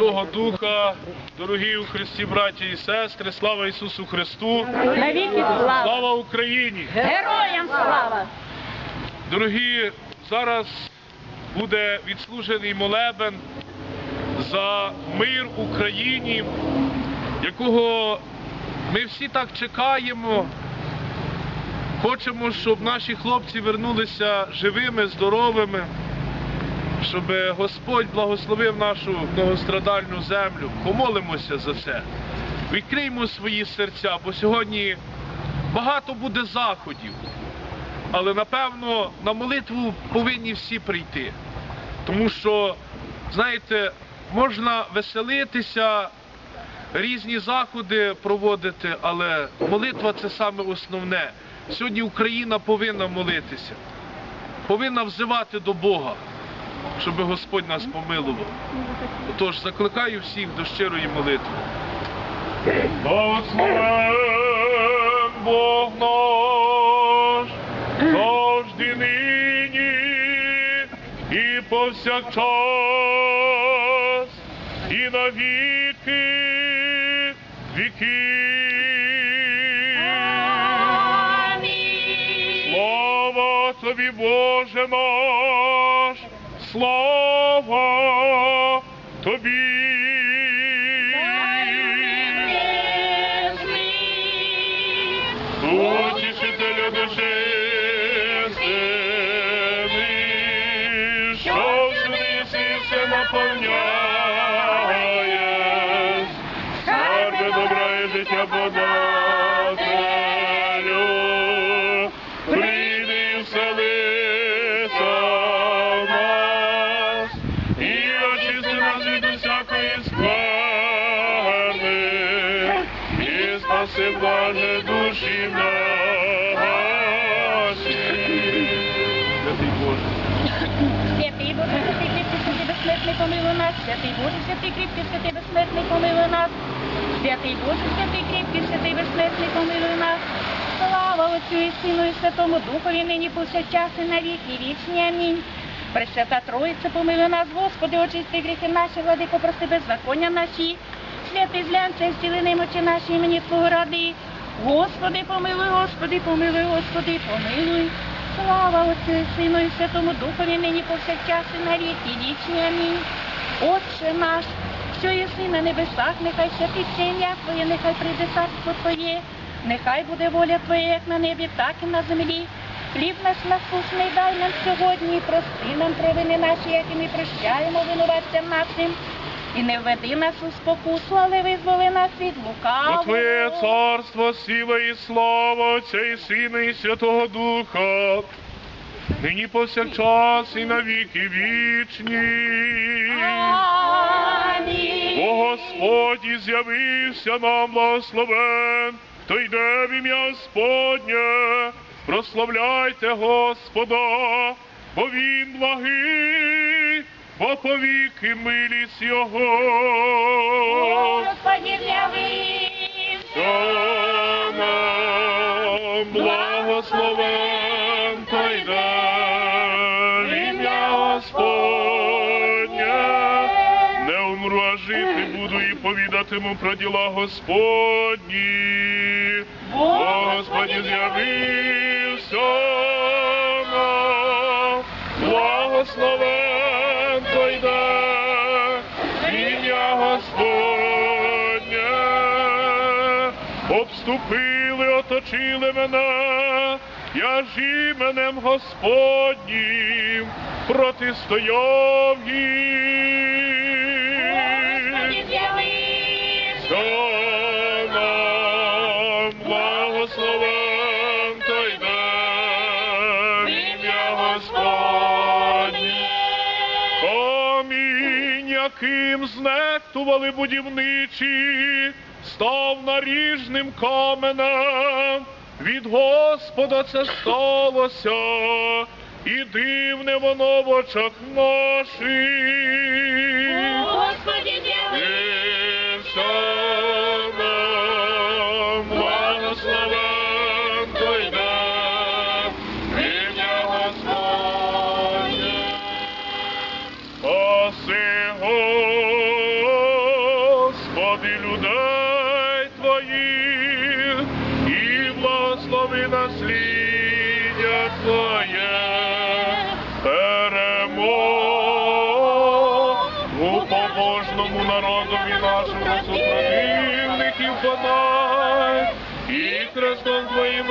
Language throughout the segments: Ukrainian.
Святого Духа, дорогі у Христі, браті і сестри, слава Ісусу Христу, Навіки слава! слава Україні! Героям слава! Дорогі, зараз буде відслужений молебен за мир Україні, якого ми всі так чекаємо. Хочемо, щоб наші хлопці вернулися живими, здоровими, щоб Господь благословив нашу многострадальну землю. Помолимося за це. Відкриймо свої серця, бо сьогодні багато буде заходів. Але напевно на молитву повинні всі прийти. Тому що, знаєте, можна веселитися, різні заходи проводити, але молитва це саме основне. Сьогодні Україна повинна молитися, повинна взивати до Бога, щоб Господь нас помилував. Отож, закликаю всіх до щирої молитви. Благословен Бог наш, завжди нині і повсякчас, і на віки віки. Слава тобі, Боже наш, слава тобі. Утішителю душі сини, що всюди все наповняєш, скарби добра і життя подателю, кріпкий, святий безсмертний, помилуй нас. Святий Боже, святий кріпкий, святий безсмертний, помилуй нас. Слава Отцю і Сину і Святому Духові, нині повсякчас і на віки вічні. Амінь. Пресвята Троїця, помилуй нас, Господи, очисти гріхи наші, владико, прости беззаконня наші. Святий злянце, зціли немочі наші імені Твого ради. Господи, помилуй, Господи, помилуй, Господи, помилуй. Слава Отцю і Сину і Святому Духові, нині повсякчас і на віки вічні. Амінь. Отче наш, що єси на небесах, нехай святиться ім'я Твоє, нехай прийде царство Твоє, нехай буде воля Твоя, як на небі, так і на землі. Хліб наш насушний дай нам сьогодні, і прости нам провини наші, як і ми прощаємо винуватцям нашим. І не введи нас у спокусу, але визволи нас від лукавого. Твоє царство, сила і слава Отця і Сина і Святого Духа, нині повсякчас і на віки вічні. Амінь. Бо Господь і з'явився нам благословен, то йде в ім'я Господнє, прославляйте Господа, бо Він благий, бо повіки милість Його. Господи, з'явився. Нам благословен і повідатиму про діла Господні. Бо Господь з'явився нам, благословен то йде в ім'я Господнє. Обступили, оточили мене, я ж іменем Господнім протистояв їм. Яким знехтували будівничі, став наріжним каменем. Від Господа це сталося, і дивне воно в очах наших.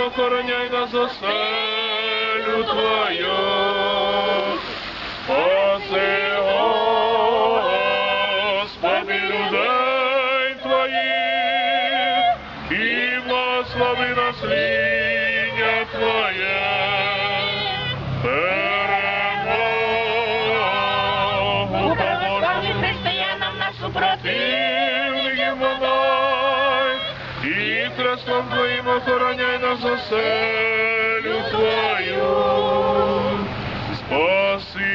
Охороняй нас оселю Твою. Спаси, Господи, людей Твоїх, і благослови насліддя Твоє. Перемогу побожному християнам нашу противників. і хрестом Твоїм охороняй нас оселю Твою. Спаси,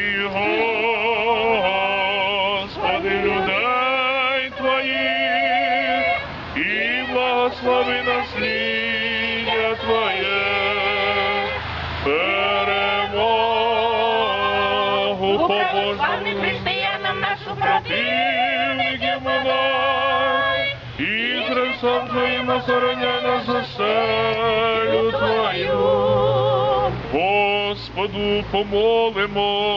Господи, людей Твоїх, і благослови насліддя Твоє. Перемогу побожному християнам нашу противників. і хрестом Твоїм охороняй нас Господу помолимо.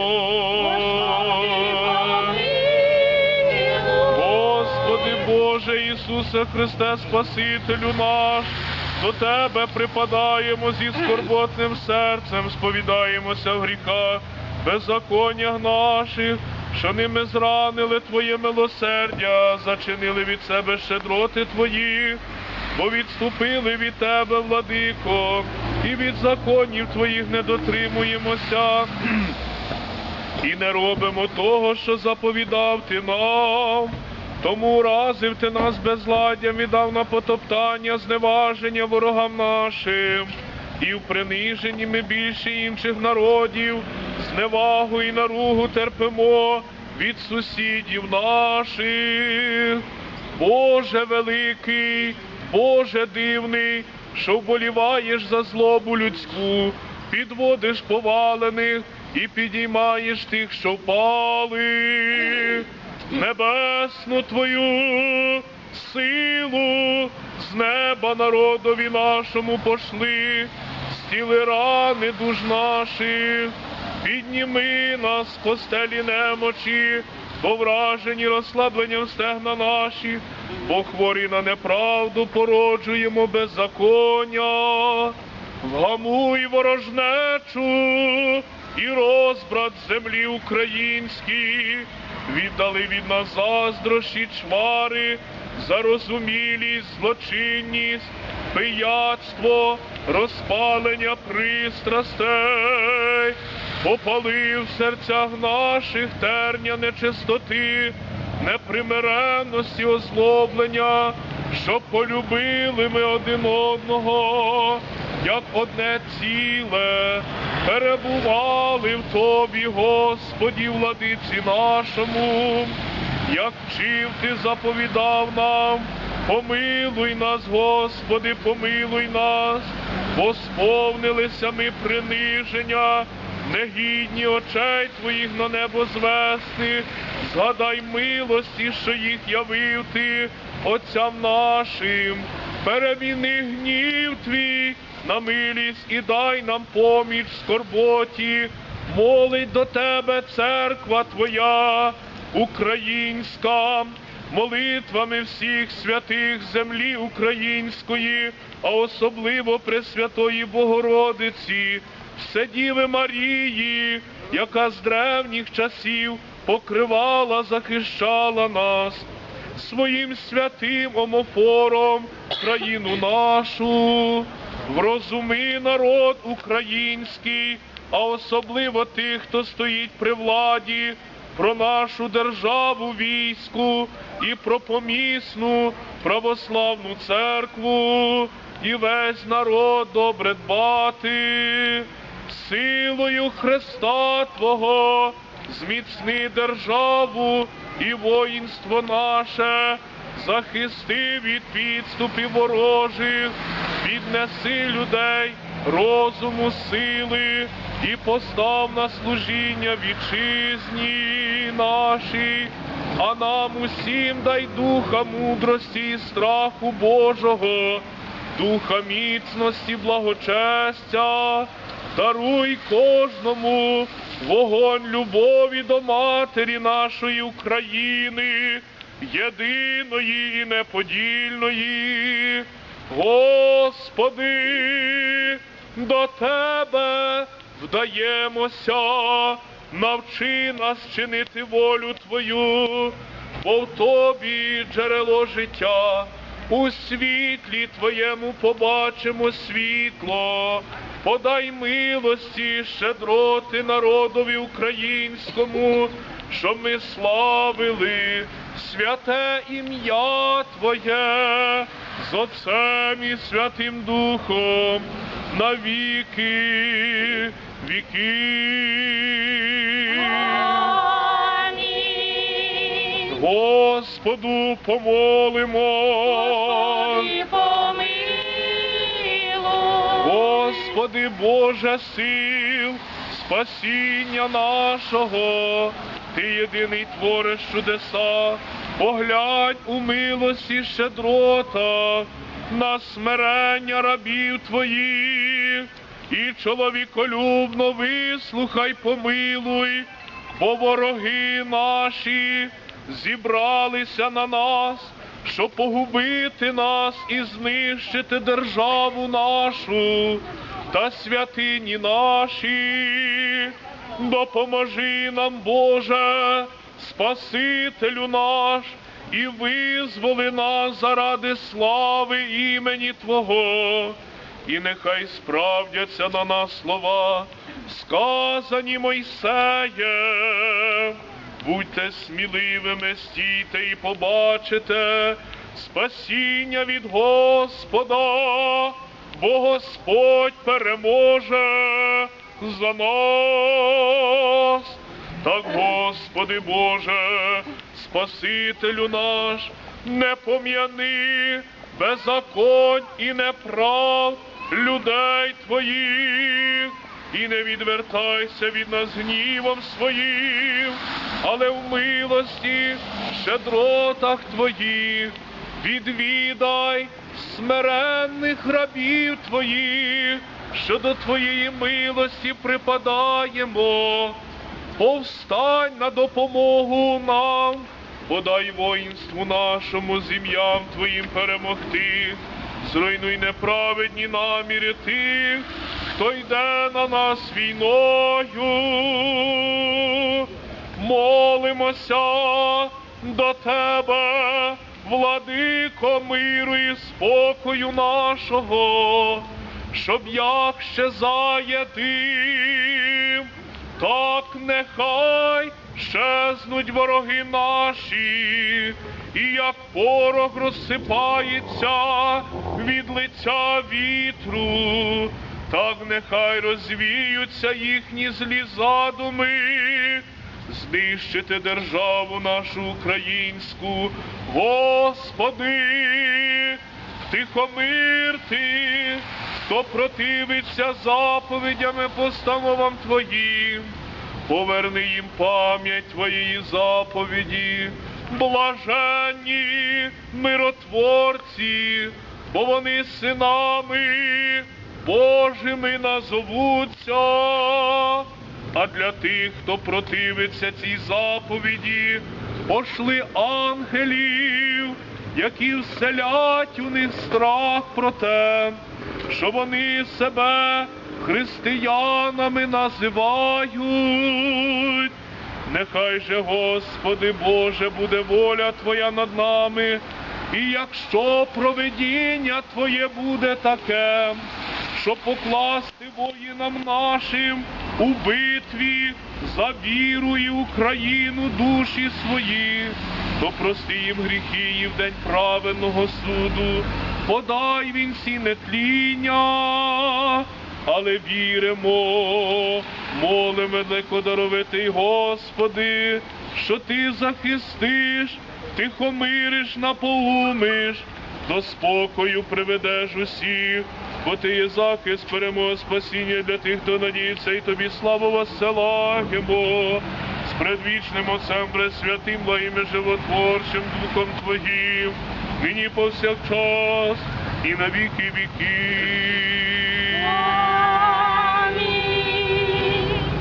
Господи Боже Ісусе Христе, Спасителю наш, до Тебе припадаємо зі скорботним серцем, сповідаємося в гріхах, беззаконнях наших, що ними зранили Твоє милосердя, зачинили від себе щедроти Твої, бо відступили від Тебе, владико, і від законів Твоїх не дотримуємося і не робимо того, що заповідав ти нам. Тому разив ти нас безладдям і дав на потоптання, зневаження ворогам нашим, і в приниженні ми більше інших народів, зневагу і наругу терпимо від сусідів наших. Боже великий, Боже дивний, що вболіваєш за злобу людську, підводиш повалених і підіймаєш тих, що впали. Небесну твою силу з неба народові нашому пошли, стіли рани душ наших, підніми нас з постелі немочі, бо вражені розслабленням стегна наші, бо хворі на неправду породжуємо беззаконня. Вгамуй ворожнечу і розбрат землі українській, віддали від нас заздрощі чвари, зарозумілість, злочинність, пияцтво, розпалення пристрастей, попалив в серцях наших терня нечистоти, непримиренності озлоблення, щоб полюбили ми один одного, як одне ціле, перебували в тобі, Господі, владиці нашому, як вчив ти заповідав нам, помилуй нас, Господи, помилуй нас, бо сповнилися ми приниження, негідні очей твоїх на небо звести, згадай милості, що їх явив ти отцям нашим, переміни гнів твій на милість і дай нам поміч в скорботі, молить до тебе церква твоя, українська, молитвами всіх святих землі української, а особливо Пресвятої Богородиці, Вседіви Марії, яка з древніх часів покривала, захищала нас своїм святим омофором країну нашу, врозуми народ український, а особливо тих, хто стоїть при владі, про нашу державу війську і про помісну православну церкву, і весь народ добре дбати, силою Христа Твого зміцни державу і воїнство наше, захисти від підступів ворожих, піднеси людей розуму, сили і постав на служіння вітчизні нашій, а нам усім дай духа мудрості і страху Божого, духа міцності, благочестя, даруй кожному вогонь любові до матері нашої України, єдиної і неподільної. Господи, до Тебе вдаємося, навчи нас чинити волю Твою, бо в Тобі джерело життя, у світлі Твоєму побачимо світло, подай милості, щедроти народові українському, щоб ми славили святе ім'я Твоє з Отцем і Святим Духом на віки віки. Господу помолимо. Господи, Господи Боже сил, спасіння нашого, Ти єдиний твориш чудеса, поглянь у милості щедрота, на смирення рабів Твоїх, і чоловіколюбно вислухай, помилуй, бо вороги наші зібралися на нас, щоб погубити нас і знищити державу нашу та святині наші. Допоможи нам, Боже, Спасителю наш, і визволи нас заради слави імені Твого. І нехай справдяться на нас слова, сказані Мойсеєм. Будьте сміливими, стійте і побачите спасіння від Господа, бо Господь переможе за нас. Так, Господи Боже, Спасителю наш, не пом'яни беззаконь і неправ людей Твоїх, і не відвертайся від нас гнівом своїм, але в милості, щедротах Твоїх, відвідай смиренних рабів Твоїх, що до Твоєї милості припадаємо. Повстань на допомогу нам, подай воїнству нашому з ім'ям Твоїм перемогти, зруйнуй неправедні наміри тих, хто йде на нас війною. Молимося до Тебе, владико миру і спокою нашого, щоб як ще заєдим, так нехай щезнуть вороги наші, і як порох розсипається від лиця вітру, так нехай розвіються їхні злі задуми, знищити державу нашу українську, Господи, втихомир ти, хто противиться заповідями постановам Твоїм, поверни їм пам'ять Твоєї заповіді, блаженні миротворці, бо вони синами Божими назовуться. А для тих, хто противиться цій заповіді, пошли ангелів, які вселять у них страх про те, що вони себе християнами називають. Нехай же, Господи Боже, буде воля Твоя над нами, і якщо проведіння Твоє буде таке, щоб покласти воїнам нашим у битві за віру і Україну душі свої, то прости їм гріхи і в день праведного суду, подай він всі нетління, але віримо, молимо некодаровитий Господи, що Ти захистиш, тихомириш, наполумиш, до спокою приведеш усіх, бо ти є захист, перемога, спасіння для тих, хто надіється, і тобі славу воссилаємо. предвічним Отцем Пресвятим, благим і животворчим Духом Твоїм, нині повсякчас і на віки віків.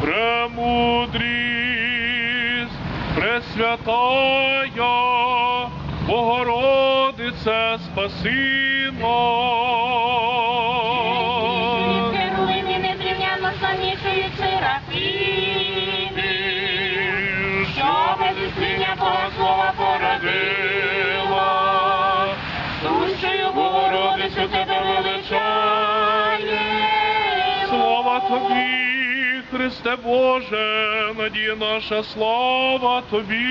Премудрість, Пресвятая, Богородице, спаси нас. Боже, надія наша, слава тобі.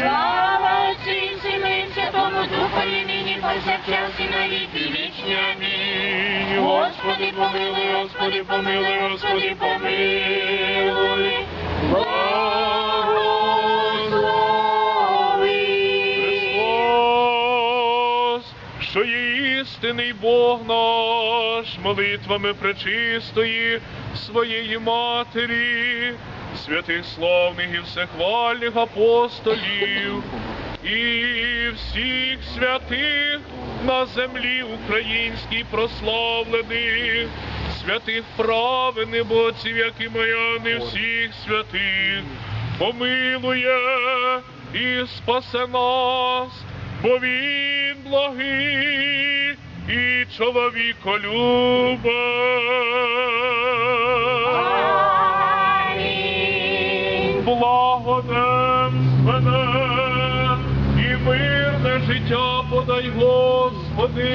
Слава Отцю Сину і Святому Духові, нині повсякчас і на віки вічні. Амінь. Господи, помилуй, Господи, помилуй, Господи, помилуй. Благослови. Христос, що є істинний Бог наш, молитвами пречистої своєї Матері, святих славних і всехвальних апостолів, і всіх святих на землі українській прославлених, святих праведних Богців, як і моя, не всіх святих, помилує і спасе нас, бо він благий і Амінь. чоловіколюбе. Благоденственне і мирне життя подай, Господи.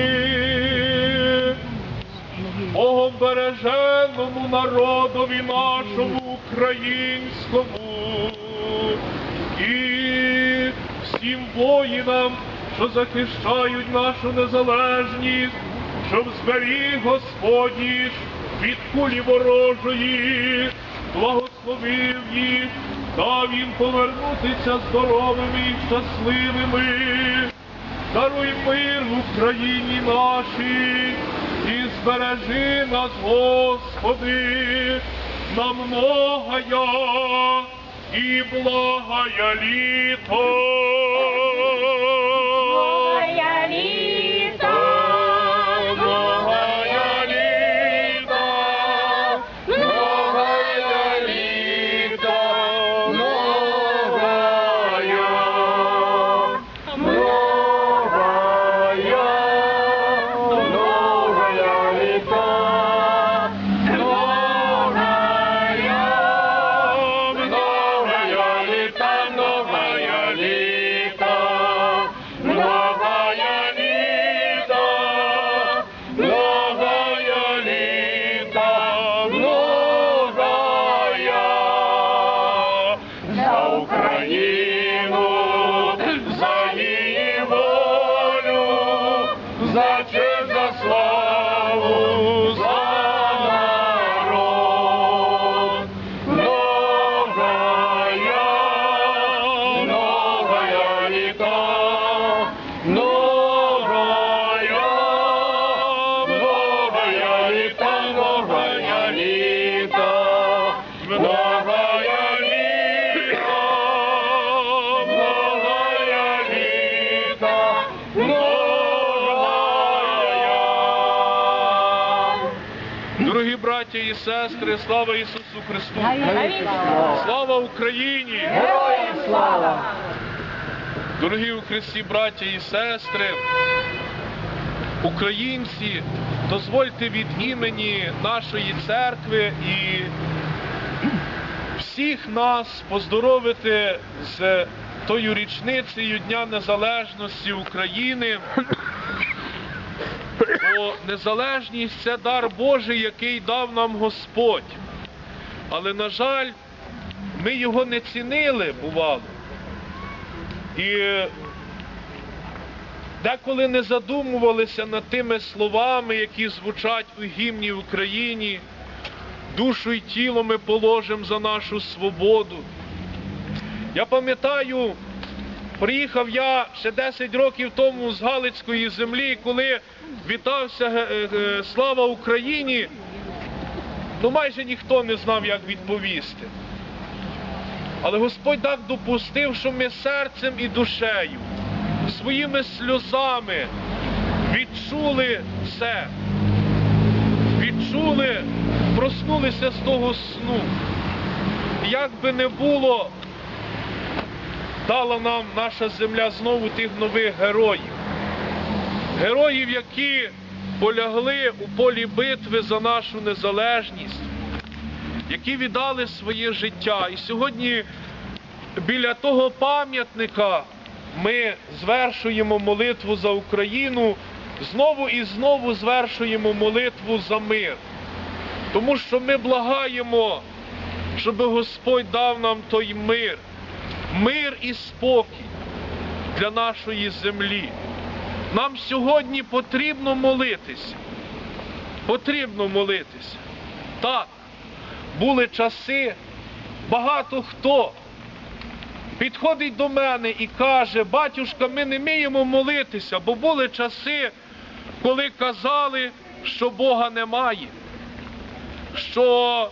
Богом береженому народові нашому українському і всім воїнам, що захищають нашу незалежність, щоб зберіг Господь від кулі ворожої, благословив їх, дав їм повернутися здоровими і щасливими. Даруй мир в Україні нашій і збережи нас, Господи, на многая і благая літо. Дорогі браття і сестри, слава Ісусу Христу! Слава Україні! Героям слава! Дорогі у Христі браття і сестри, українці, дозвольте від імені нашої церкви і всіх нас поздоровити з тою річницею Дня Незалежності України. Бо незалежність це дар Божий, який дав нам Господь. Але, на жаль, ми його не цінили, бувало. І деколи не задумувалися над тими словами, які звучать у гімні Україні. Душу і тіло ми положимо за нашу свободу. Я пам'ятаю, приїхав я ще 10 років тому з Галицької землі, коли вітався е, е, Слава Україні, ну майже ніхто не знав, як відповісти. Але Господь так допустив, що ми серцем і душею, своїми сльозами відчули це. Відчули, проснулися з того сну. Як би не було, дала нам наша земля знову тих нових героїв. Героїв, які полягли у полі битви за нашу незалежність, які віддали своє життя. І сьогодні біля того пам'ятника ми звершуємо молитву за Україну, знову і знову звершуємо молитву за мир. Тому що ми благаємо, щоб Господь дав нам той мир, мир і спокій для нашої землі. Нам сьогодні потрібно молитися. Потрібно молитися. Так, були часи, багато хто підходить до мене і каже, батюшка, ми не вміємо молитися, бо були часи, коли казали, що Бога немає, що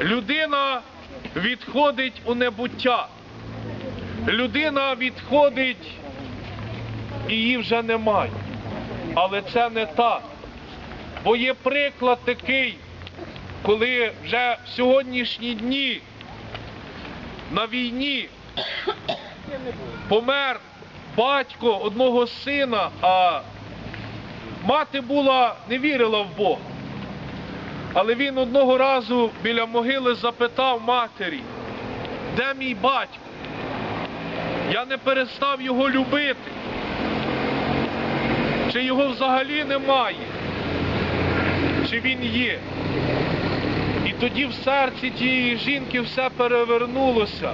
людина відходить у небуття, людина відходить і її вже немає. Але це не так. Бо є приклад такий, коли вже в сьогоднішні дні на війні помер батько одного сина, а мати була, не вірила в Бога. Але він одного разу біля могили запитав матері, де мій батько? Я не перестав його любити. Чи його взагалі немає? Чи він є? І тоді в серці тієї жінки все перевернулося,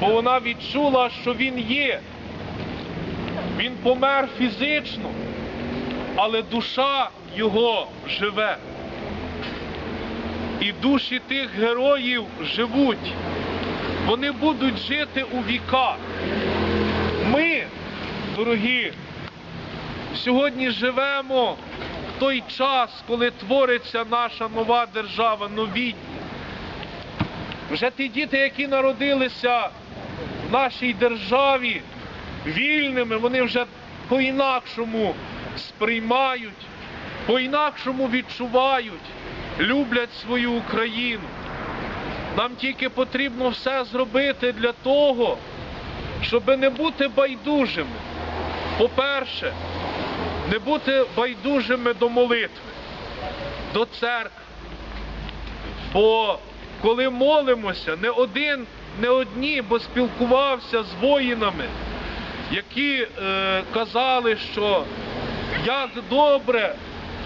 бо вона відчула, що він є. Він помер фізично, але душа його живе. І душі тих героїв живуть. Вони будуть жити у віках. Ми, дорогі, сьогодні живемо в той час, коли твориться наша нова держава, новітня. Вже ті діти, які народилися в нашій державі вільними, вони вже по-інакшому сприймають, по-інакшому відчувають, люблять свою Україну. Нам тільки потрібно все зробити для того, щоб не бути байдужими. По-перше, не бути байдужими до молитви, до церкви. Бо коли молимося, не один, не одні, бо спілкувався з воїнами, які е, казали, що як добре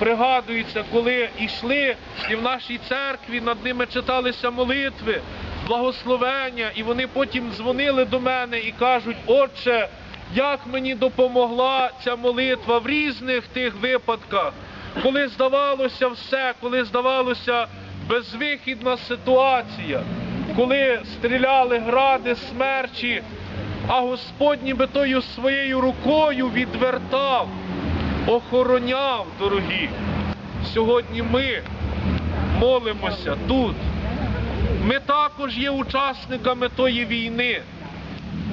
пригадується, коли йшли і в нашій церкві над ними читалися молитви, благословення, і вони потім дзвонили до мене і кажуть, Отче, як мені допомогла ця молитва в різних тих випадках, коли здавалося все, коли здавалося безвихідна ситуація, коли стріляли гради, смерчі, а Господь ніби тою своєю рукою відвертав, охороняв, дорогі. Сьогодні ми молимося тут. Ми також є учасниками тої війни,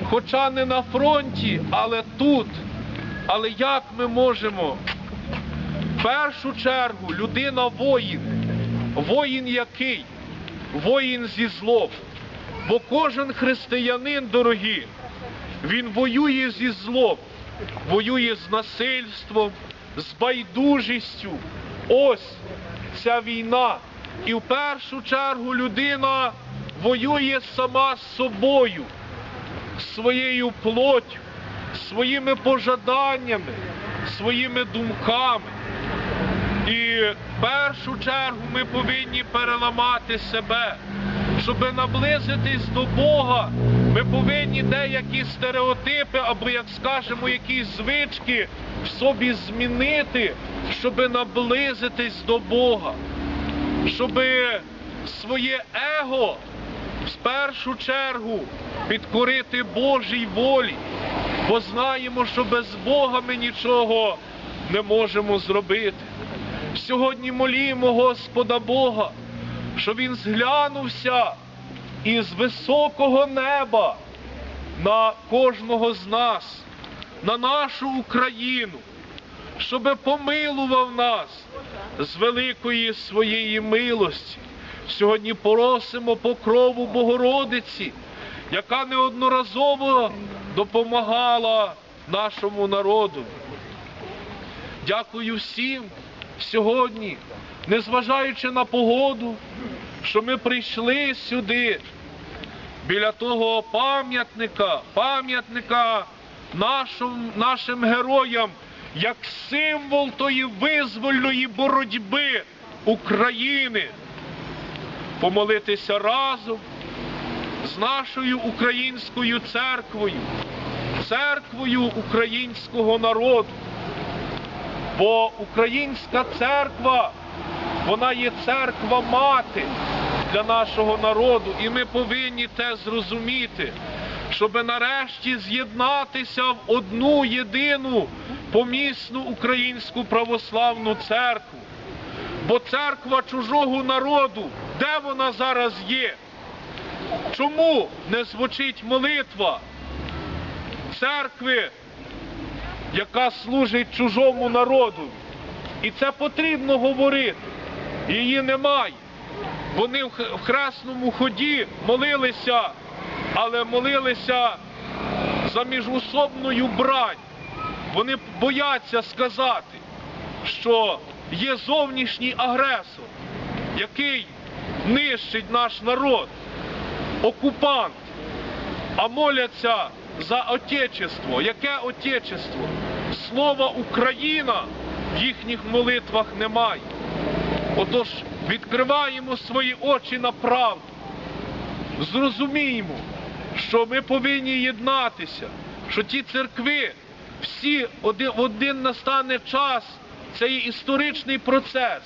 хоча не на фронті, але тут. Але як ми можемо? В першу чергу людина воїн. Воїн який? Воїн зі злом. Бо кожен християнин, дорогі, він воює зі злом, воює з насильством, з байдужістю. Ось ця війна. І в першу чергу людина воює сама з собою, своєю плоттю, своїми пожаданнями, своїми думками. І в першу чергу ми повинні переламати себе. Щоб наблизитись до Бога, ми повинні деякі стереотипи або, як скажемо, якісь звички в собі змінити, щоб наблизитись до Бога, щоб своє его в першу чергу підкорити Божій волі, бо знаємо, що без Бога ми нічого не можемо зробити. Сьогодні молімо Господа Бога, щоб Він зглянувся із високого неба на кожного з нас, на нашу Україну, щоби помилував нас з великої своєї милості. Сьогодні просимо покрову Богородиці, яка неодноразово допомагала нашому народу. Дякую всім сьогодні, незважаючи на погоду, що ми прийшли сюди біля того пам'ятника, пам'ятника нашим, нашим героям, як символ тої визвольної боротьби України. Помолитися разом з нашою українською церквою, церквою українського народу. Бо українська церква, вона є церква мати для нашого народу, і ми повинні те зрозуміти, щоб нарешті з'єднатися в одну єдину помісну українську православну церкву. Бо церква чужого народу, де вона зараз є? Чому не звучить молитва церкви яка служить чужому народу. І це потрібно говорити. Її немає. Вони в хресному ході молилися, але молилися за міжусобною брань. Вони бояться сказати, що є зовнішній агресор, який нищить наш народ, окупант а моляться за Отечество. Яке Отечество? Слова Україна в їхніх молитвах немає. Отож, відкриваємо свої очі на правду. Зрозуміємо, що ми повинні єднатися, що ті церкви, всі один, один настане час, це є історичний процес,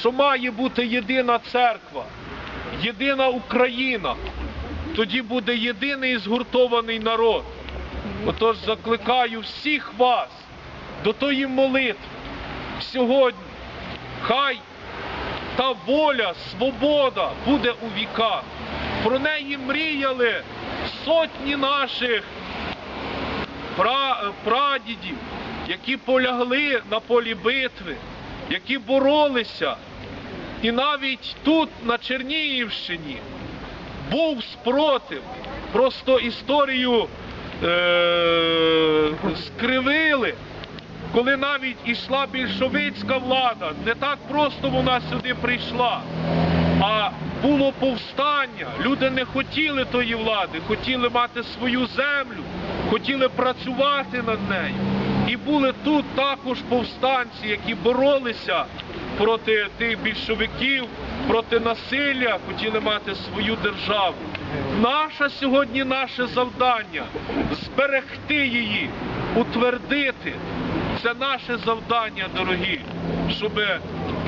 що має бути єдина церква, єдина Україна тоді буде єдиний згуртований народ. Отож закликаю всіх вас до тої молитви сьогодні. Хай та воля, свобода буде у віках. Про неї мріяли сотні наших пра- прадідів, які полягли на полі битви, які боролися. І навіть тут, на Чернігівщині, був спротив. Просто історію е- скривили, коли навіть ішла більшовицька влада, не так просто вона сюди прийшла, а було повстання. Люди не хотіли тої влади, хотіли мати свою землю, хотіли працювати над нею. І були тут також повстанці, які боролися проти тих більшовиків, проти насилля, хотіли мати свою державу. Наше сьогодні наше завдання зберегти її, утвердити. Це наше завдання, дорогі, щоб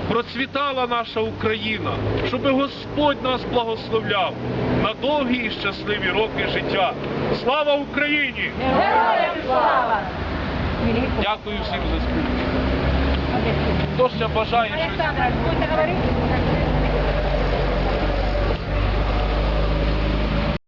процвітала наша Україна, щоб Господь нас благословляв на довгі і щасливі роки життя. Слава Україні! Героям слава! Дякую всім за спілкування. Хто ще бажає щось? Олександра, будете говорити?